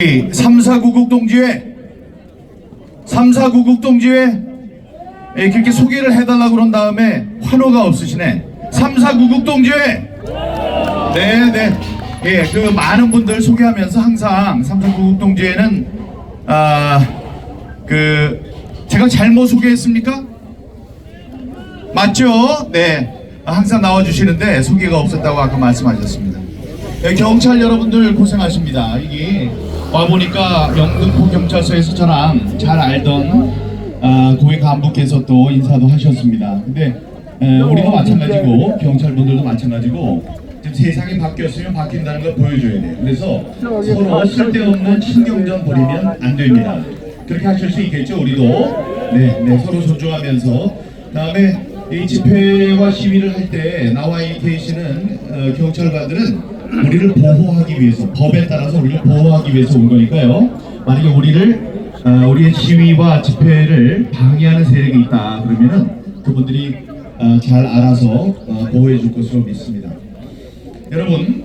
349국 동지회. 349국 동지회. 예, 그렇게 소개를 해달라고 그런 다음에 환호가 없으시네. 349국 동지회. 네네. 예, 그 많은 분들 소개하면서 항상 349국 동지회는 아 그 제가 잘못 소개했습니까? 맞죠? 네. 항상 나와주시는데 소개가 없었다고 아까 말씀하셨습니다. 네, 경찰 여러분들 고생하십니다. 이게 와보니까 영등포 경찰서에서 저랑 잘 알던 아, 고위 간부께서 또 인사도 하셨습니다. 근데 에, 우리도 마찬가지고 경찰분들도 마찬가지고 지금 세상이 바뀌었으면 바뀐다는 걸 보여줘야 돼요. 그래서 서로 쓸데없는 신경전 벌이면 안 됩니다. 그렇게 하실 수 있겠죠, 우리도. 네, 네, 서로 존중하면서 다음에 이 집회와 시위를 할 때 나와 계시는 어, 경찰관들은 우리를 보호하기 위해서 법에 따라서 우리를 보호하기 위해서 온 거니까요. 만약에 우리를 어, 우리의 시위와 집회를 방해하는 세력이 있다 그러면은 그분들이 어, 잘 알아서 어, 보호해 줄 것으로 믿습니다. 여러분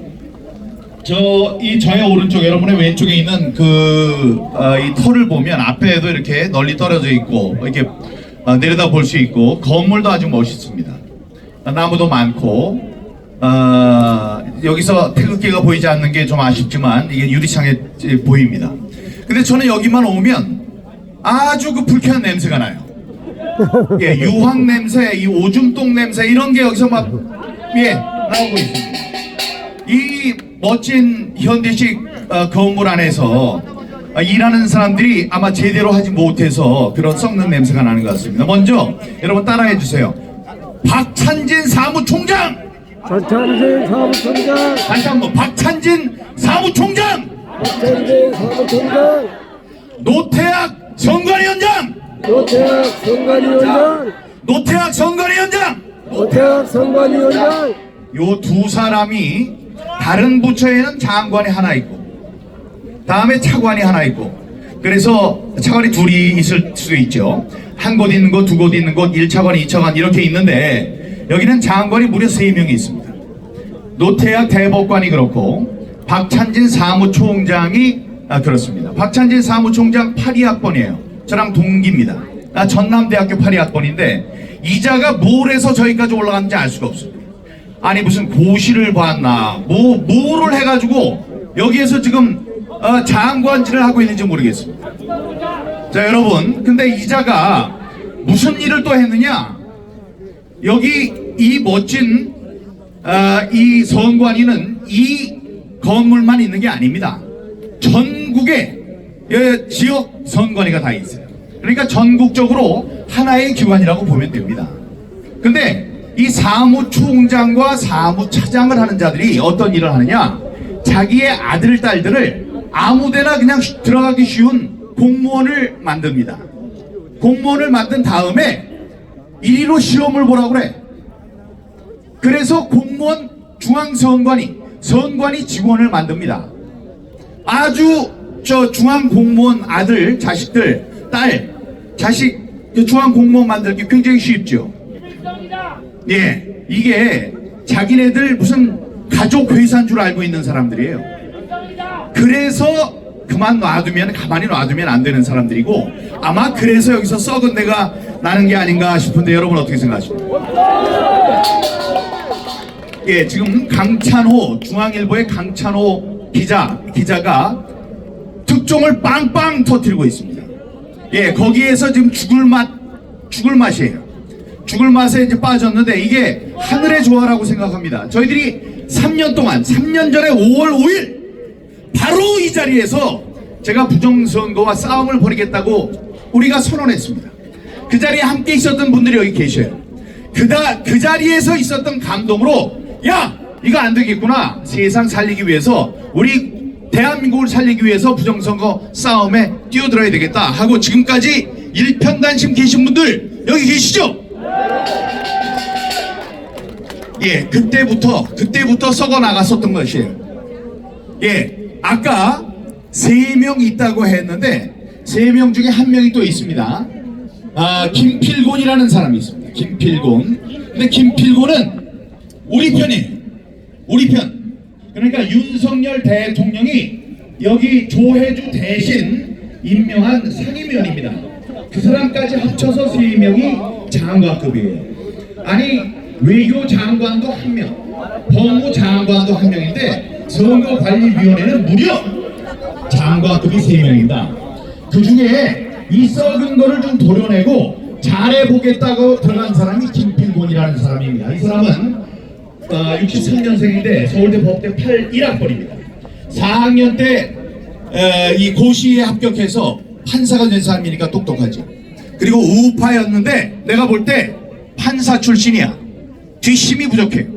저 이 저의 오른쪽 여러분의 왼쪽에 있는 그이 털을 보면 앞에도 이렇게 널리 떨어져 있고 이렇게 어, 내려다 볼 수 있고 건물도 아주 멋있습니다. 어, 나무도 많고 어, 여기서 태극기가 보이지 않는 게 좀 아쉽지만 이게 유리창에 에, 보입니다. 근데 저는 여기만 오면 아주 그 불쾌한 냄새가 나요. 예, 유황 냄새, 이 오줌똥 냄새 이런 게 여기서 막 예, 나오고 있습니다. 이 멋진 현대식 어, 건물 안에서 어, 일하는 사람들이 아마 제대로 하지 못해서 그런 썩는 냄새가 나는 것 같습니다. 먼저 여러분 따라해 주세요. 박찬진 사무총장! 박찬진 사무총장, 다시 한번 박찬진 사무총장! 박찬진 사무총장, 노태학 선관위원장! 노태학 선관위원장, 노태학 선관위원장! 노태학 선관위원장, 요 두 사람이 다른 부처에는 장관이 하나 있고 다음에 차관이 하나 있고 그래서 차관이 둘이 있을 수 있죠 한 곳 있는 곳 두 곳 있는 곳 1차관 2차관 이렇게 있는데 여기는 장관이 무려 세명이 있습니다. 노태학 대법관이 그렇고 박찬진 사무총장이 아, 그렇습니다. 박찬진 사무총장 82학번이에요. 저랑 동기입니다. 아, 전남대학교 82학번인데 이자가 뭘 해서 저기까지 올라갔는지 알 수가 없어요. 아니 무슨 고시를 봤나 뭐 뭐를 해가지고 여기에서 지금 어, 장관질을 하고 있는지 모르겠습니다. 자 여러분 근데 이자가 무슨 일을 또 했느냐? 여기 이 멋진 아, 이 선관위는 이 건물만 있는 게 아닙니다. 전국에 예, 지역 선관위가 다 있어요. 그러니까 전국적으로 하나의 기관이라고 보면 됩니다. 근데 이 사무총장과 사무차장을 하는 자들이 어떤 일을 하느냐? 자기의 아들, 딸들을 아무데나 그냥 쉬- 들어가기 쉬운 공무원을 만듭니다. 공무원을 만든 다음에 이리로 시험을 보라고 그래. 그래서 공무원 중앙선관위, 선관위 직원을 만듭니다. 아주 저 중앙 공무원 아들, 자식들, 딸, 자식 그 중앙 공무원 만들기 굉장히 쉽죠. 예, 이게 자기네들 무슨 가족 회사인 줄 알고 있는 사람들이에요. 그래서 그만 놔두면 가만히 놔두면 안 되는 사람들이고 아마 그래서 여기서 썩은 데가 나는 게 아닌가 싶은데 여러분 어떻게 생각하십니까? 예, 지금 강찬호 중앙일보의 강찬호 기자 기자가 특종을 빵빵 터뜨리고 있습니다. 예, 거기에서 지금 죽을 맛 죽을 맛이에요. 죽을 맛에 이제 빠졌는데 이게 하늘의 조화라고 생각합니다. 저희들이 3년 동안 3년 전에 5월 5일 바로 이 자리에서 제가 부정선거와 싸움을 벌이겠다고 우리가 선언했습니다. 그 자리에 함께 있었던 분들이 여기 계셔요. 그다 그 자리에서 있었던 감동으로 야 이거 안 되겠구나 세상 살리기 위해서 우리 대한민국을 살리기 위해서 부정선거 싸움에 뛰어들어야 되겠다 하고 지금까지 일편단심 계신 분들 여기 계시죠? 예, 그때부터 그때부터 썩어 나갔었던 것이에요. 예, 아까 세 명 있다고 했는데 세 명 중에 한 명이 또 있습니다. 아, 김필곤이라는 사람이 있습니다. 김필곤. 근데 김필곤은 우리 편이에요. 우리 편. 그러니까 윤석열 대통령이 여기 조혜주 대신 임명한 상임위원입니다. 그 사람까지 합쳐서 세 명이 장관급이에요. 아니 외교 장관도 한 명, 법무 장관도 한 명인데 선거관리위원회는 무려 장관급이 세 명입니다. 그 중에 이 썩은 거를 좀 도려내고 잘해보겠다고 들어간 사람이 김필곤이라는 사람입니다. 이 사람은 어, 63년생인데 서울대 법대 81학번입니다. 4학년 때 이 고시에 합격해서 판사가 된 사람이니까 똑똑하지. 그리고 우파였는데 내가 볼 때 판사 출신이야. 뒷심이 부족해.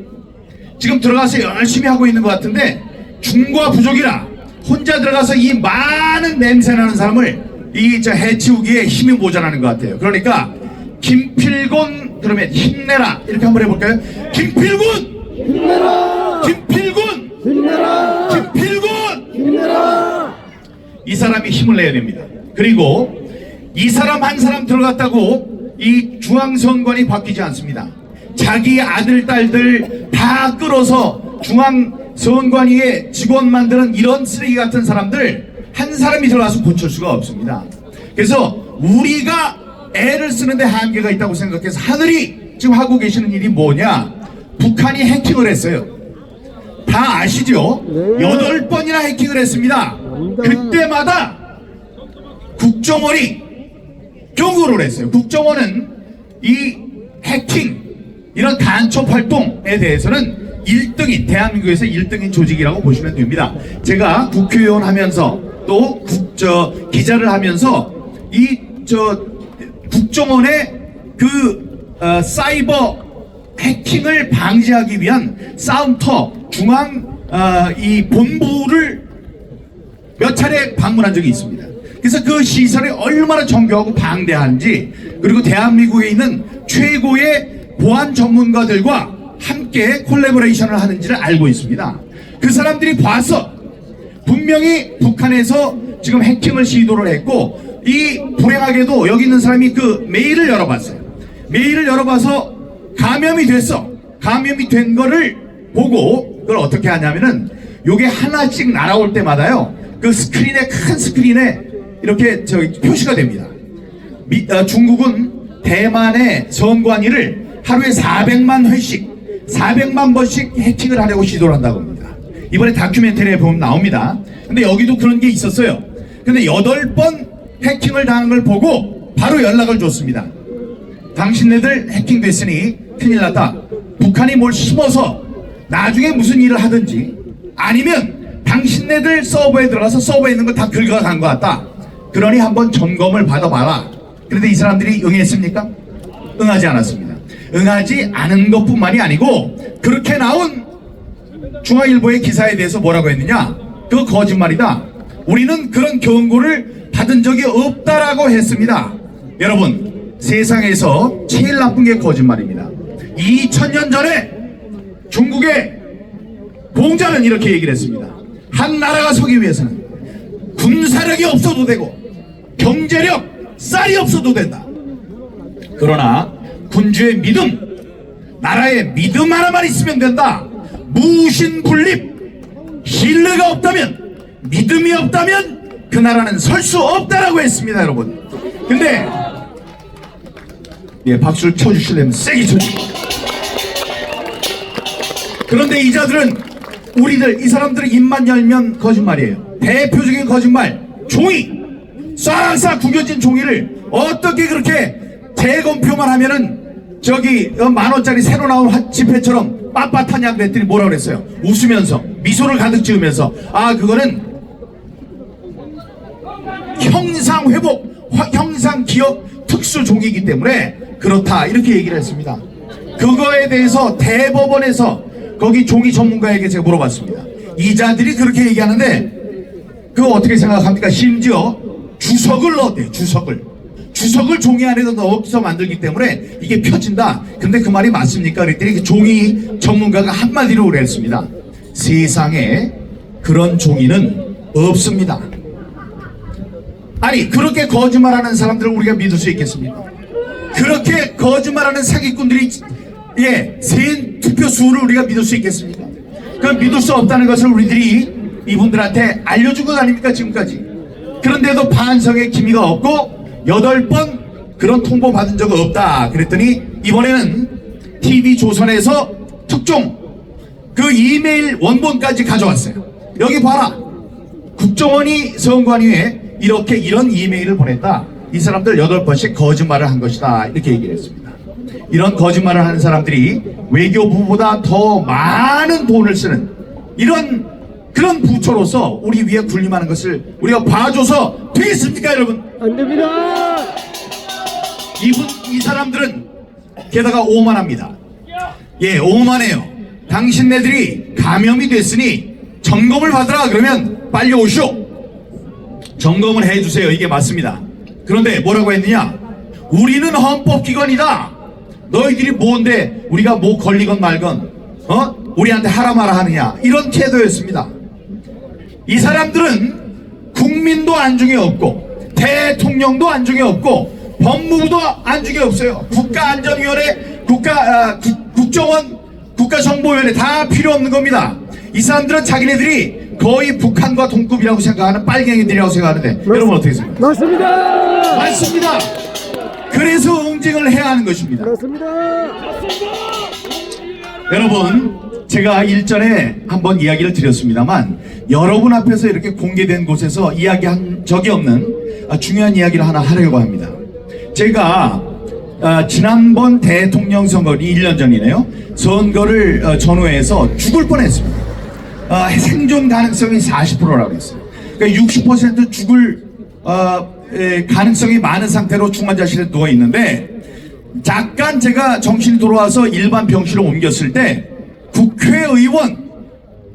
지금 들어가서 열심히 하고 있는 것 같은데 중과 부족이라 혼자 들어가서 이 많은 냄새 나는 사람을 이저 해치우기에 힘이 모자라는 것 같아요. 그러니까 김필곤 그러면 힘내라 이렇게 한번 해볼까요? 김필곤, 힘내라! 김필곤, 힘내라! 김필곤. 힘내라! 이 사람이 힘을 내야 됩니다. 그리고 이 사람 한 사람 들어갔다고 이 중앙선관이 바뀌지 않습니다. 자기 아들, 딸들 다 끌어서 중앙선관위에 직원 만드는 이런 쓰레기 같은 사람들 한 사람이 들어가서 고칠 수가 없습니다. 그래서 우리가 애를 쓰는데 한계가 있다고 생각해서 하늘이 지금 하고 계시는 일이 뭐냐? 북한이 해킹을 했어요. 다 아시죠? 네. 여덟 번이나 해킹을 했습니다. 그때마다 국정원이 경고를 했어요. 국정원은 이 해킹 이런 간첩 활동에 대해서는 1등인 대한민국에서 1등인 조직이라고 보시면 됩니다. 제가 국회의원 하면서 또 국저 기자를 하면서 이 저 국정원의 그 어, 사이버 해킹을 방지하기 위한 싸움터 중앙 어, 이 본부를 몇 차례 방문한 적이 있습니다. 그래서 그 시설이 얼마나 정교하고 방대한지 그리고 대한민국에 있는 최고의 보안 전문가들과 함께 콜라보레이션을 하는지를 알고 있습니다. 그 사람들이 봐서 분명히 북한에서 지금 해킹을 시도를 했고 이 불행하게도 여기 있는 사람이 그 메일을 열어봤어요. 메일을 열어봐서 감염이 됐어. 감염이 된 거를 보고 그걸 어떻게 하냐면은 요게 하나씩 날아올 때마다요. 그 스크린에 큰 스크린에 이렇게 저기 표시가 됩니다. 미- 어, 중국은 대만의 선관위를 하루에 400만 회씩 400만 번씩 해킹을 하려고 시도를 한다고 합니다. 이번에 다큐멘터리에 보면 나옵니다. 근데 여기도 그런 게 있었어요. 근데 8번 해킹을 당한 걸 보고 바로 연락을 줬습니다. 당신네들 해킹됐으니 큰일 났다. 북한이 뭘 심어서 나중에 무슨 일을 하든지 아니면 당신네들 서버에 들어가서 서버에 있는 걸 다 긁어간 것 같다. 그러니 한번 점검을 받아봐라. 그런데 이 사람들이 응했습니까? 응하지 않았습니다. 응하지 않은 것뿐만이 아니고 그렇게 나온 중앙일보의 기사에 대해서 뭐라고 했느냐? 그거 거짓말이다. 우리는 그런 경고를 받은 적이 없다라고 했습니다. 여러분, 세상에서 제일 나쁜 게 거짓말입니다. 2000년 전에 중국의 공자는 이렇게 얘기를 했습니다. 한 나라가 서기 위해서는 군사력이 없어도 되고 경제력, 쌀이 없어도 된다. 그러나 군주의 믿음, 나라의 믿음 하나만 있으면 된다. 무신분립, 신뢰가 없다면, 믿음이 없다면 그 나라는 설 수 없다라고 했습니다, 여러분. 근데 예, 박수를 쳐주시려면 세게 쳐주시고. 그런데 이 자들은 우리들 이 사람들은 입만 열면 거짓말이에요. 대표적인 거짓말 종이 싹싹 구겨진 종이를 어떻게 그렇게 재검표만 하면은 저기 어, 만 원짜리 새로 나온 화- 지폐처럼 빳빳하냐 그랬더니 뭐라 그랬어요? 웃으면서 미소를 가득 지으면서 아 그거는 형상 회복, 화- 형상 기억 특수 종이기 때문에 그렇다 이렇게 얘기를 했습니다. 그거에 대해서 대법원에서 거기 종이 전문가에게 제가 물어봤습니다. 이자들이 그렇게 얘기하는데 그거 어떻게 생각합니까? 심지어 주석을 넣었대요. 주석을. 주석을 종이 안에다 넣어서 만들기 때문에 이게 펴진다. 근데 그 말이 맞습니까? 그랬더니 그 종이 전문가가 한마디로 그랬습니다. 세상에 그런 종이는 없습니다. 아니 그렇게 거짓말하는 사람들을 우리가 믿을 수 있겠습니까? 그렇게 거짓말하는 사기꾼들이 예, 세인 투표 수를 우리가 믿을 수 있겠습니까? 그 믿을 수 없다는 것을 우리들이 이분들한테 알려준 것 아닙니까 지금까지 그런데도 반성의 기미가 없고 여덟 번 그런 통보 받은 적은 없다 그랬더니 이번에는 TV 조선에서 특종 그 이메일 원본까지 가져왔어요 여기 봐라 국정원이 선관위에 이렇게 이런 이메일을 보냈다. 이 사람들 여덟 번씩 거짓말을 한 것이다. 이렇게 얘기를 했습니다. 이런 거짓말을 하는 사람들이 외교부보다 더 많은 돈을 쓰는 이런 그런 부처로서 우리 위에 군림하는 것을 우리가 봐줘서 되겠습니까, 여러분? 안 됩니다. 이분 이 사람들은 게다가 오만합니다. 예, 오만해요. 당신네들이 감염이 됐으니 점검을 받으라 그러면 빨리 오시오. 점검을 해주세요. 이게 맞습니다. 그런데 뭐라고 했느냐? 우리는 헌법기관이다. 너희들이 뭔데 우리가 뭐 걸리건 말건 어 우리한테 하라 마라 하느냐 이런 태도였습니다. 이 사람들은 국민도 안중에 없고 대통령도 안중에 없고 법무부도 안중에 없어요. 국가안전위원회, 국가 아, 국- 국정원, 국가정보위원회 다 필요 없는 겁니다. 이 사람들은 자기네들이 거의 북한과 동급이라고 생각하는 빨갱이들이라고 생각하는데 여러분 어떻게 생각하세요? 맞습니다. 맞습니다. 그래서 응징을 해야 하는 것입니다. 맞습니다. 여러분, 제가 일전에 한번 이야기를 드렸습니다만 여러분 앞에서 이렇게 공개된 곳에서 이야기한 적이 없는 아, 중요한 이야기를 하나 하려고 합니다. 제가 아, 지난번 대통령 선거 1년 전이네요. 선거를 어, 전후해서 죽을 뻔했습니다. 아, 생존 가능성이 40%라고 했어요. 그러니까 60% 죽을 어, 에, 가능성이 많은 상태로 중환자실에 누워 있는데 잠깐 제가 정신이 돌아와서 일반 병실로 옮겼을 때 국회의원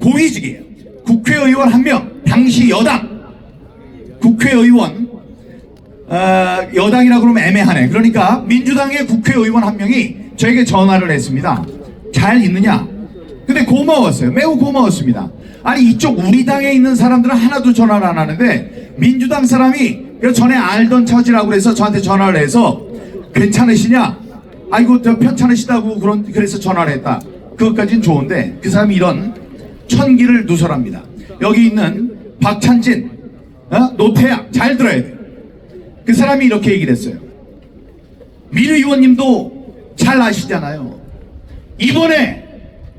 고위직이에요. 국회의원 한 명, 당시 여당 국회의원 어, 여당이라 그러면 애매하네. 그러니까 민주당의 국회의원 한 명이 저에게 전화를 했습니다. 잘 있느냐? 근데 고마웠어요. 매우 고마웠습니다. 아니 이쪽 우리 당에 있는 사람들은 하나도 전화를 안 하는데 민주당 사람이 그 전에 알던 처지라고 그래서 저한테 전화를 해서 괜찮으시냐? 아이고 저 편찮으시다고 그런 그래서 전화를 했다. 그것까진 좋은데 그 사람이 이런 천기를 누설합니다. 여기 있는 박찬진, 어? 노태양 잘 들어야 돼요. 그 사람이 이렇게 얘기를 했어요. 민 의원님도 잘 아시잖아요. 이번에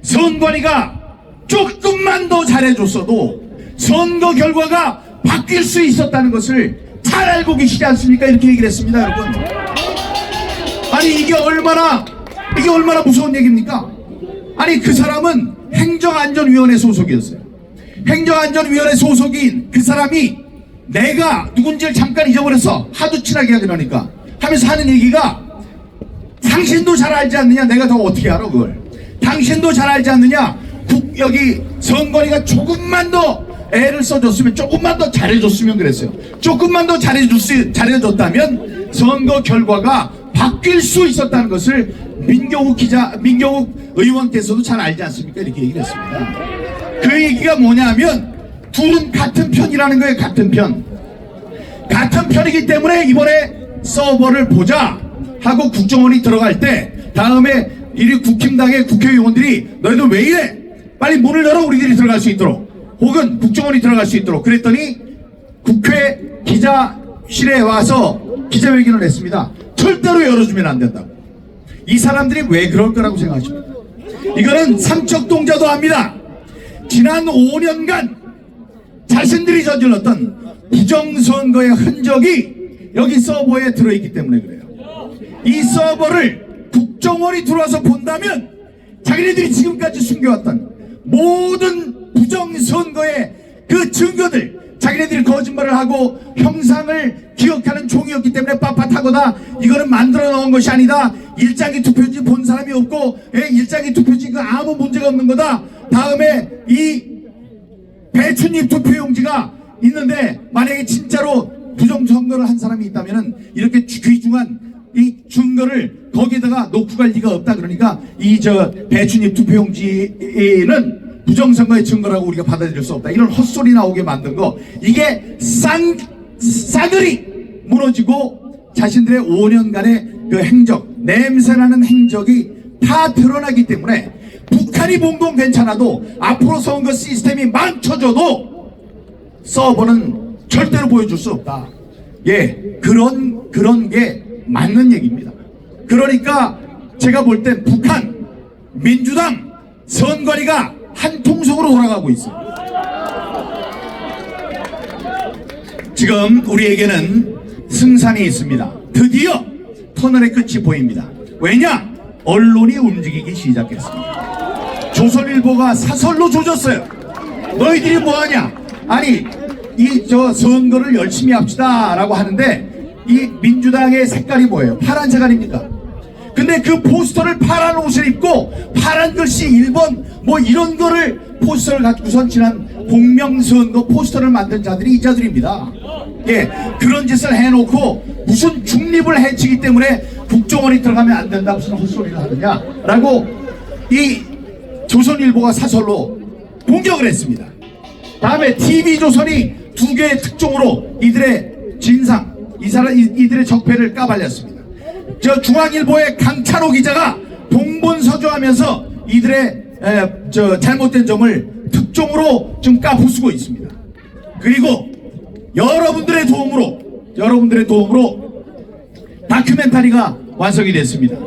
선관위가 조금만 더 잘해줬어도 선거 결과가 바뀔 수 있었다는 것을 잘 알고 계시지 않습니까? 이렇게 얘기를 했습니다, 여러분. 아니 이게 얼마나 이게 얼마나 무서운 얘기입니까? 아니 그 사람은 행정안전위원회 소속이었어요. 행정안전위원회 소속인 그 사람이 내가 누군지를 잠깐 잊어버려서 하도 친하게 하더라니까 하면서 하는 얘기가 당신도 잘 알지 않느냐 내가 더 어떻게 알아 그걸 당신도 잘 알지 않느냐 국, 여기 선거리가 조금만 더 애를 써줬으면 조금만 더 잘해줬으면 그랬어요. 조금만 더 잘해줬, 잘해줬다면 선거 결과가 바뀔 수 있었다는 것을 민경욱 기자 민경욱 의원께서도 잘 알지 않습니까? 이렇게 얘기를 했습니다. 그 얘기가 뭐냐면 둘은 같은 편이라는 거예요 같은 편. 같은 편이기 때문에 이번에 서버를 보자 하고 국정원이 들어갈 때 다음에 이리 국힘당의 국회의원들이 너희들 왜 이래? 빨리 문을 열어 우리들이 들어갈 수 있도록 혹은 국정원이 들어갈 수 있도록 그랬더니 국회 기자실에 와서 기자회견을 했습니다. 절대로 열어주면 안 된다고. 이 사람들이 왜 그럴 거라고 생각하십니까? 이거는 삼척동자도 압니다. 지난 5년간 자신들이 저질렀던 부정선거의 흔적이 여기 서버에 들어있기 때문에 그래요. 이 서버를 국정원이 들어와서 본다면 자기네들이 지금까지 숨겨왔던 모든 부정선거의 그 증거들 자기네들이 거짓말을 하고 형상을 기억하는 종이었기 때문에 빳빳하거나 이거는 만들어 놓은 것이 아니다. 일장기 투표지 본 사람이 없고 예, 일장기 투표지 그 아무 문제가 없는 거다. 다음에 이 배추잎 투표용지가 있는데 만약에 진짜로 부정선거를 한 사람이 있다면은 이렇게 귀중한 이 증거를 거기다가 놓고 갈 리가 없다 그러니까 이 저 배추잎 투표용지는 부정선거의 증거라고 우리가 받아들일 수 없다 이런 헛소리 나오게 만든 거 이게 쌍 싸그리 무너지고 자신들의 5년간의 그 행적 냄새나는 행적이 다 드러나기 때문에 북한이 봉동 괜찮아도 앞으로 선거 시스템이 망쳐져도 서버는 절대로 보여줄 수 없다. 예, 그런 그런 게 맞는 얘기입니다. 그러니까 제가 볼 땐 북한 민주당 선거리가 한 통속으로 돌아가고 있어요. 지금 우리에게는 승산이 있습니다. 드디어 터널의 끝이 보입니다. 왜냐? 언론이 움직이기 시작했습니다. 조선일보가 사설로 조졌어요. 너희들이 뭐하냐? 아니 이 저 선거를 열심히 합시다라고 하는데 이 민주당의 색깔이 뭐예요? 파란색 아닙니까? 근데 그 포스터를 파란 옷을 입고 파란 글씨 1번 뭐 이런 거를 포스터를 갖고선 지난 공명선거 포스터를 만든 자들이 이 자들입니다. 예, 그런 짓을 해놓고 무슨 중립을 해치기 때문에 국정원이 들어가면 안 된다 무슨 헛소리를 하느냐라고 이 조선일보가 사설로 공격을 했습니다. 다음에 TV조선이 두 개의 특종으로 이들의 진상, 이 사람, 이- 이들의 적폐를 까발렸습니다. 저 중앙일보의 강찬호 기자가 동본서주하면서 이들의 에, 저 잘못된 점을 특종으로 좀 까부수고 있습니다. 그리고 여러분들의 도움으로 여러분들의 도움으로 다큐멘터리가 완성이 됐습니다.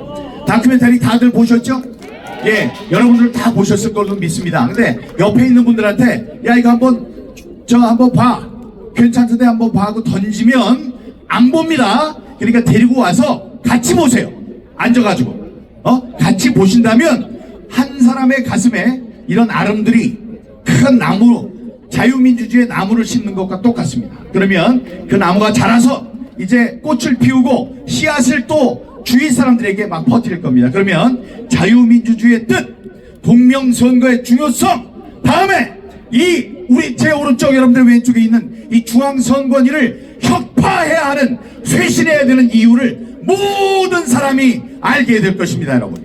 다큐멘터리 다들 보셨죠? 예, 여러분들 다 보셨을 걸로 믿습니다. 근데 옆에 있는 분들한테 야 이거 한번 저 한번 봐. 괜찮던데 한번 봐 하고 던지면 안 봅니다. 그러니까 데리고 와서 같이 보세요. 앉아가지고 어 같이 보신다면 한 사람의 가슴에 이런 아름들이 큰 나무 자유민주주의 나무를 심는 것과 똑같습니다. 그러면 그 나무가 자라서 이제 꽃을 피우고 씨앗을 또 주위 사람들에게 막 퍼뜨릴 겁니다. 그러면 자유민주주의의 뜻, 공명선거의 중요성, 다음에 이 우리 제 오른쪽 여러분들 왼쪽에 있는 이 중앙선관위를 혁파해야 하는 쇄신해야 되는 이유를 모든 사람이 알게 될 것입니다, 여러분.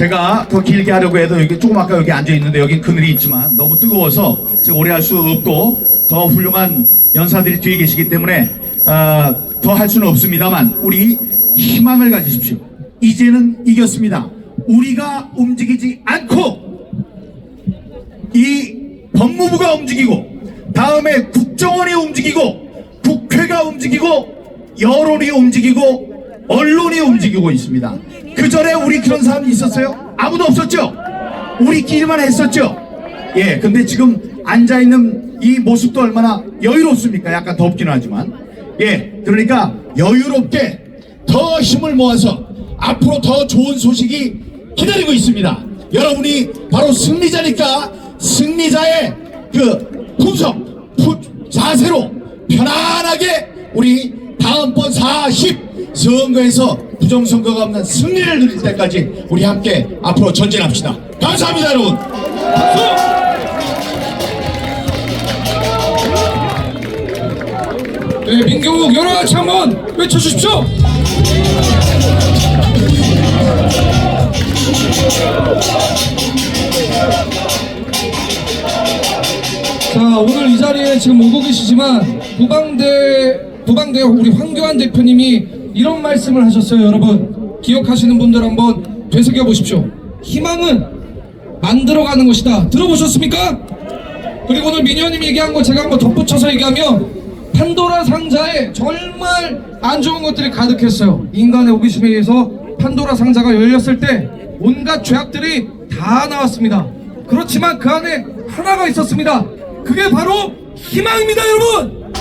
제가 더 길게 하려고 해도 여기 조금 아까 여기 앉아 있는데 여긴 그늘이 있지만 너무 뜨거워서 제가 오래 할 수 없고 더 훌륭한 연사들이 뒤에 계시기 때문에 어, 더할 수는 없습니다만 우리 희망을 가지십시오. 이제는 이겼습니다. 우리가 움직이지 않고 이 법무부가 움직이고 다음에 국정원이 움직이고 국회가 움직이고 여론이 움직이고 언론이 움직이고 있습니다. 그 전에 우리 그런 사람이 있었어요? 아무도 없었죠? 우리끼리만 했었죠? 예, 근데 지금 앉아 있는 이 모습도 얼마나 여유롭습니까? 약간 덥기는 하지만. 예, 그러니까 여유롭게 더 힘을 모아서 앞으로 더 좋은 소식이 기다리고 있습니다. 여러분이 바로 승리자니까 승리자의 그 품성, 푸, 자세로 편안하게 우리 다음번 40 선거에서 부정선거가 없는 승리를 누릴 때까지 우리 함께 앞으로 전진합시다. 감사합니다, 여러분. 네, 민경욱 여러 가지 한번 외쳐주십시오. 자, 오늘 이 자리에 지금 오고 계시지만 부방대 부방대 우리 황교안 대표님이 이런 말씀을 하셨어요, 여러분. 기억하시는 분들 한번 되새겨 보십시오. 희망은 만들어가는 것이다. 들어보셨습니까? 그리고 오늘 민현님이 얘기한 거 제가 한번 덧붙여서 얘기하면 판도라 상자에 정말 안 좋은 것들이 가득했어요. 인간의 호기심에 의해서 판도라 상자가 열렸을 때 온갖 죄악들이 다 나왔습니다. 그렇지만 그 안에 하나가 있었습니다. 그게 바로 희망입니다, 여러분.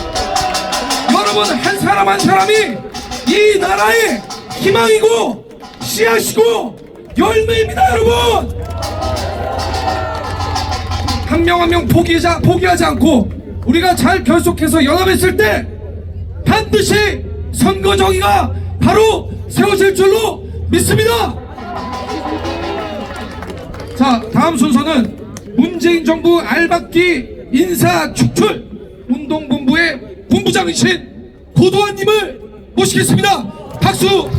여러분 한 사람 한 사람이 이 나라의 희망이고 씨앗이고 열매입니다, 여러분. 한 명 한 명 포기하지, 포기하지 않고 우리가 잘 결속해서 연합했을 때 반드시 선거 정의가 바로 세워질 줄로 믿습니다. 자, 다음 순서는 문재인 정부 알박기 인사 축출 운동본부의 본부장이신 고도환님을 모시겠습니다. 박수!